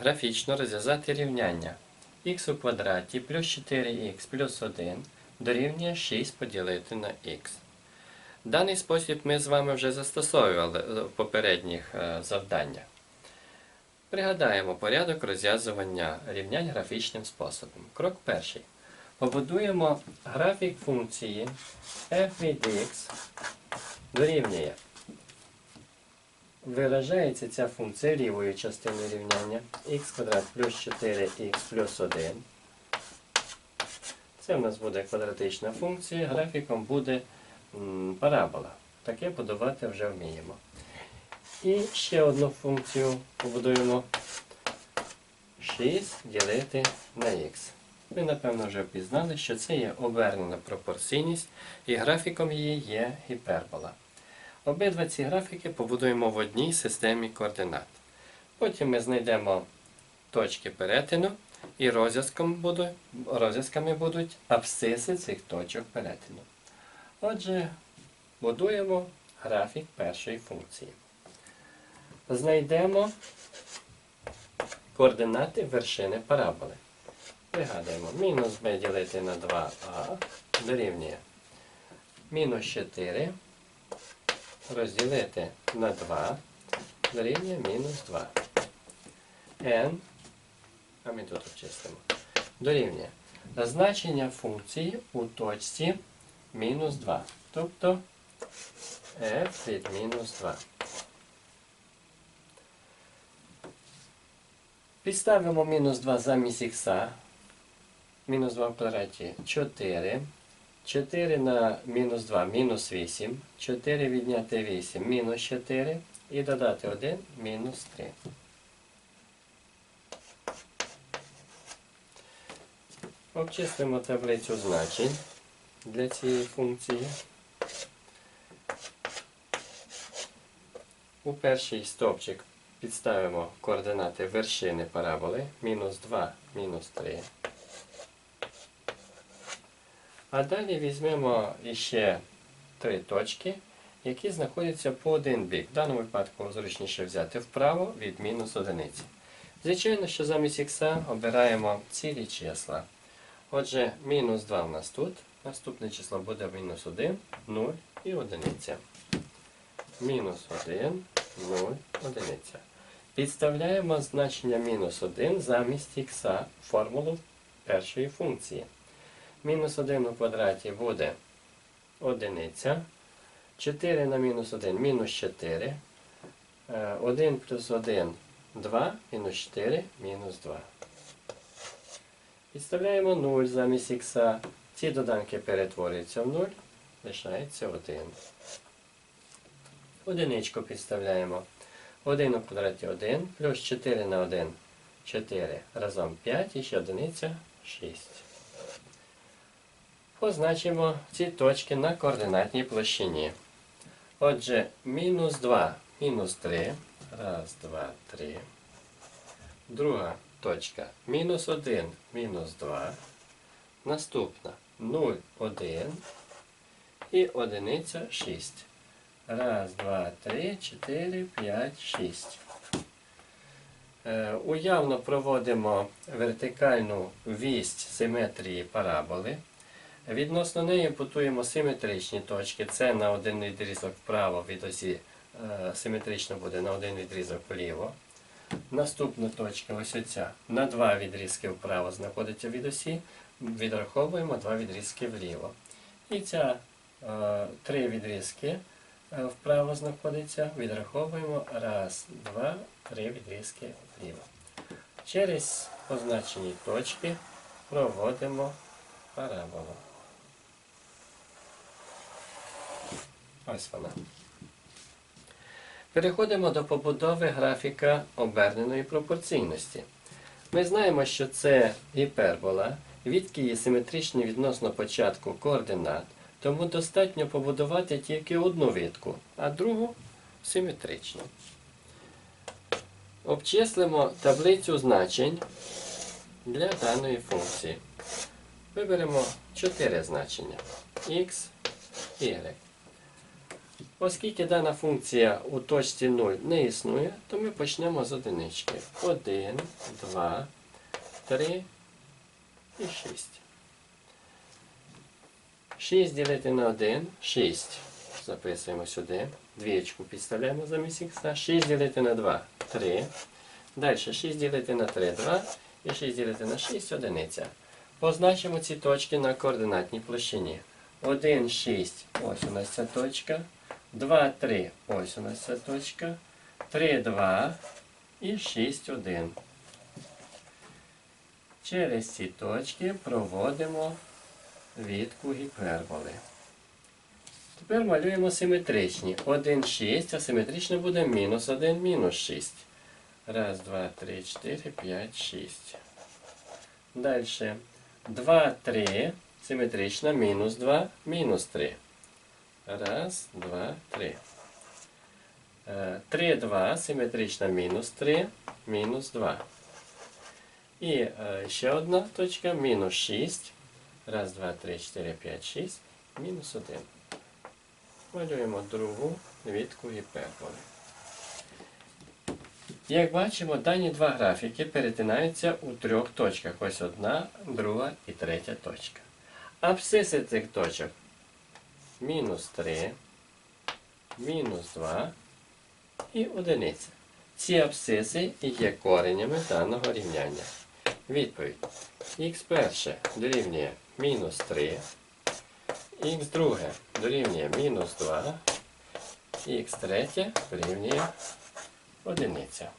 графічно розв'язати рівняння х у квадраті плюс 4х плюс 1 дорівнює 6 поділити на х. Даний спосіб ми з вами вже застосовували в попередніх е, завданнях. Пригадаємо порядок розв'язування рівнянь графічним способом. Крок перший. Побудуємо графік функції f від x дорівнює. Виражається ця функція лівою частиною рівняння x квадрат плюс 4х плюс 1. Це в нас буде квадратична функція, графіком буде парабола. Таке будувати вже вміємо. І ще одну функцію побудуємо 6 ділити на х. Ви, напевно, вже впізнали, що це є обернена пропорційність, і графіком її є гіпербола. Обидва ці графіки побудуємо в одній системі координат. Потім ми знайдемо точки перетину, і розв'язками будуть абсциси цих точок перетину. Отже, будуємо графік першої функції. Знайдемо координати вершини параболи. Пригадуємо, мінус b ділити на 2а дорівнює мінус 4 розділити на 2 дорівнює мінус 2. n, а ми тут обчислимо, дорівнює значення функції у точці мінус 2. Тобто f від мінус 2. Підставимо мінус 2 замість х. Мінус 2 в квадраті 4. 4 на мінус 2 мінус 8. 4 відняти 8 мінус 4. І додати 1 мінус 3. Обчислимо таблицю значень для цієї функції. У перший стовпчик підставимо координати вершини параболи мінус 2, мінус 3. А далі візьмемо іще три точки, які знаходяться по один бік. В даному випадку зручніше взяти вправо від мінус одиниці. Звичайно, що замість х обираємо цілі числа. Отже, мінус 2 в нас тут. Наступне число буде мінус 1, 0 і одиниця. Мінус 1, 0, одиниця. Підставляємо значення мінус 1 замість х формулу першої функції. Мінус 1 у квадраті буде одиниця. 4 на мінус 1 мінус 4. 1 плюс 1 2, мінус 4, мінус 2. Підставляємо 0 замість х. Ці доданки перетворюються в 0, лишається 1. Одиничку підставляємо. 1 у квадраті 1, плюс 4 на 1 4, разом 5 і ще одиниця 6. Позначимо ці точки на координатній площині. Отже, мінус 2, мінус 3. Раз, два, три. Друга точка. Мінус 1, мінус 2. Наступна 0, 1. І одиниця 6. Раз, два, три, чотири, п'ять, шість. Е, Уявно проводимо вертикальну вість симетрії параболи. Відносно неї будуємо симетричні точки. Це на один відрізок вправо від осі е, симетрично буде на один відрізок вліво. Наступна точка, ось оця, на два відрізки вправо знаходиться від осі. Відраховуємо два відрізки вліво. І ця е, три відрізки е, вправо знаходиться. Відраховуємо раз, два, три відрізки вліво. Через позначені точки проводимо параболу. Ось вона. Переходимо до побудови графіка оберненої пропорційності. Ми знаємо, що це гіпербола, відки є симетричні відносно початку координат, тому достатньо побудувати тільки одну відку, а другу симетричну. Обчислимо таблицю значень для даної функції. Виберемо 4 значення x, y. Оскільки дана функція у точці 0 не існує, то ми почнемо з одинички. 1, 2, 3 і 6. 6 ділити на 1 6. Записуємо сюди. Двієчку підставляємо замість х. 6 ділити на 2 3. Далі 6 ділити на 3 2. І 6 ділити на 6 одиниця. Позначимо ці точки на координатній площині. 1, 6, ось у нас ця точка. 2, 3, ось у нас ця точка. 3, 2 і 6, 1. Через ці точки проводимо відку гіперболи. Тепер малюємо симетричні. 1, 6, а симетрично буде мінус 1, мінус 6. Раз, два, три, чотири, п'ять, шість. Далі. 2, 3, симетрично, мінус 2, мінус 3. Раз, два, три. 3, 2, симетрично, мінус 3, мінус 2. І е, ще одна точка, мінус 6. Раз, два, три, чотири, п'ять, шість. Мінус 1. Малюємо другу відку гіперболи. Як бачимо, дані два графіки перетинаються у трьох точках. Ось одна, друга і третя точка. Абсциси цих точок мінус 3, мінус 2 і одиниця. Ці абсциси є коренями даного рівняння. Відповідь. Х перше дорівнює мінус 3, х друге дорівнює мінус 2, х третє дорівнює одиниця.